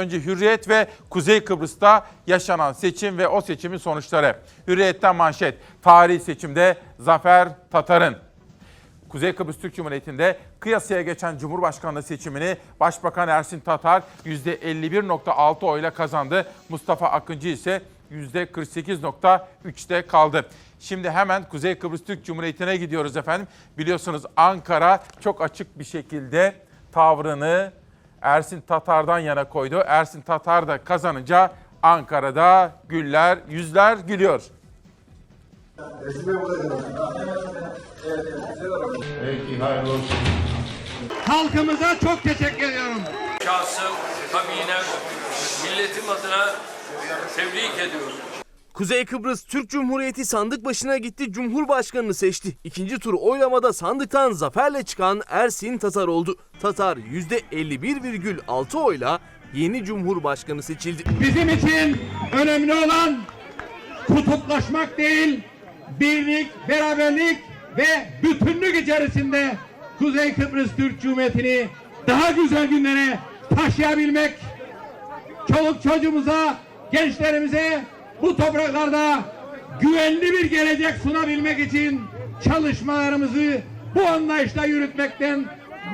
önce Hürriyet ve Kuzey Kıbrıs'ta yaşanan seçim ve o seçimin sonuçları. Hürriyet'ten manşet. Tarihi seçimde Zafer Tatar'ın. Kuzey Kıbrıs Türk Cumhuriyeti'nde kıyasaya geçen Cumhurbaşkanlığı seçimini Başbakan Ersin Tatar %51.6 oyla kazandı. Mustafa Akıncı ise %48.3'te kaldı. Şimdi hemen Kuzey Kıbrıs Türk Cumhuriyeti'ne gidiyoruz efendim. Biliyorsunuz Ankara çok açık bir şekilde tavrını Ersin Tatar'dan yana koydu. Ersin Tatar da kazanınca Ankara'da güller, yüzler gülüyor. Peki hayırlı olsun. Halkımıza çok teşekkür ediyorum. şahsım, kabinem, milletim adına tebrik ediyorum. Kuzey Kıbrıs Türk Cumhuriyeti sandık başına gitti, Cumhurbaşkanını seçti. İkinci tur oylamada sandıktan zaferle çıkan Ersin Tatar oldu. Tatar %51,6 oyla yeni Cumhurbaşkanı seçildi. Bizim için önemli olan kutuplaşmak değil, birlik, beraberlik ve bütünlük içerisinde Kuzey Kıbrıs Türk Cumhuriyeti'ni daha güzel günlere taşıyabilmek, çoluk çocuğumuza, gençlerimize bu topraklarda güvenli bir gelecek sunabilmek için çalışmalarımızı bu anlayışla yürütmekten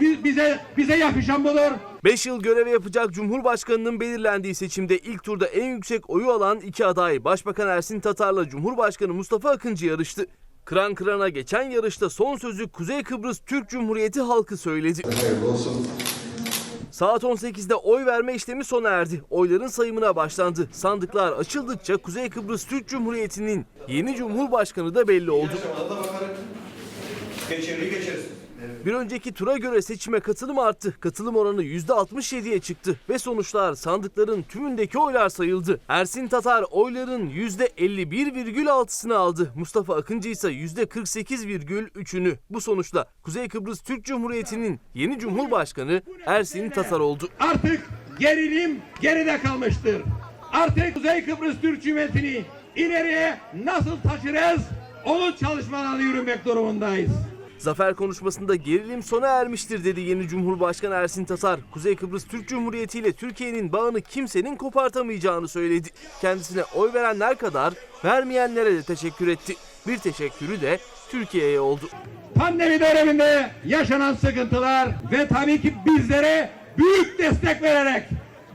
bi- bize bize yakışan budur. 5 yıl görev yapacak Cumhurbaşkanının belirlendiği seçimde ilk turda en yüksek oyu alan iki aday Başbakan Ersin Tatar'la Cumhurbaşkanı Mustafa Akıncı yarıştı. Kıran kırana geçen yarışta son sözü Kuzey Kıbrıs Türk Cumhuriyeti halkı söyledi. Saat 18'de oy verme işlemi sona erdi. Oyların sayımına başlandı. Sandıklar açıldıkça Kuzey Kıbrıs Türk Cumhuriyeti'nin yeni Cumhurbaşkanı da belli oldu. Bir önceki tura göre seçime katılım arttı. Katılım oranı %67'ye çıktı ve sonuçlar sandıkların tümündeki oylar sayıldı. Ersin Tatar oyların %51,6'sını aldı. Mustafa Akıncı ise %48,3'ünü. Bu sonuçla Kuzey Kıbrıs Türk Cumhuriyeti'nin yeni Cumhurbaşkanı Ersin Tatar oldu. Artık gerilim geride kalmıştır. Artık Kuzey Kıbrıs Türk Cumhuriyeti'ni ileriye nasıl taşırız? Onun çalışmalarını yürümek durumundayız. Zafer konuşmasında gerilim sona ermiştir dedi yeni Cumhurbaşkanı Ersin Tatar. Kuzey Kıbrıs Türk Cumhuriyeti ile Türkiye'nin bağını kimsenin kopartamayacağını söyledi. Kendisine oy verenler kadar vermeyenlere de teşekkür etti. Bir teşekkürü de Türkiye'ye oldu. Pandemi döneminde yaşanan sıkıntılar ve tabii ki bizlere büyük destek vererek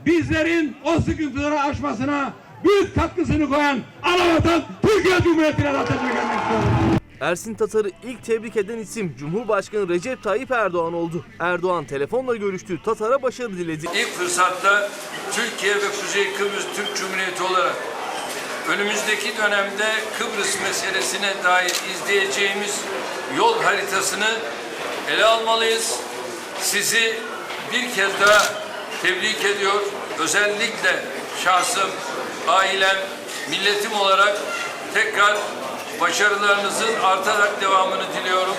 bizlerin o sıkıntıları aşmasına büyük katkısını koyan anavatan Türkiye Cumhuriyeti'ne de teşekkür etmek istiyorum. Ersin Tatar'ı ilk tebrik eden isim Cumhurbaşkanı Recep Tayyip Erdoğan oldu. Erdoğan telefonla görüştü, Tatar'a başarı diledi. İlk fırsatta Türkiye ve Kuzey Kıbrıs Türk Cumhuriyeti olarak önümüzdeki dönemde Kıbrıs meselesine dair izleyeceğimiz yol haritasını ele almalıyız. Sizi bir kez daha tebrik ediyor. Özellikle şahsım, ailem, milletim olarak tekrar başarılarınızın artarak devamını diliyorum.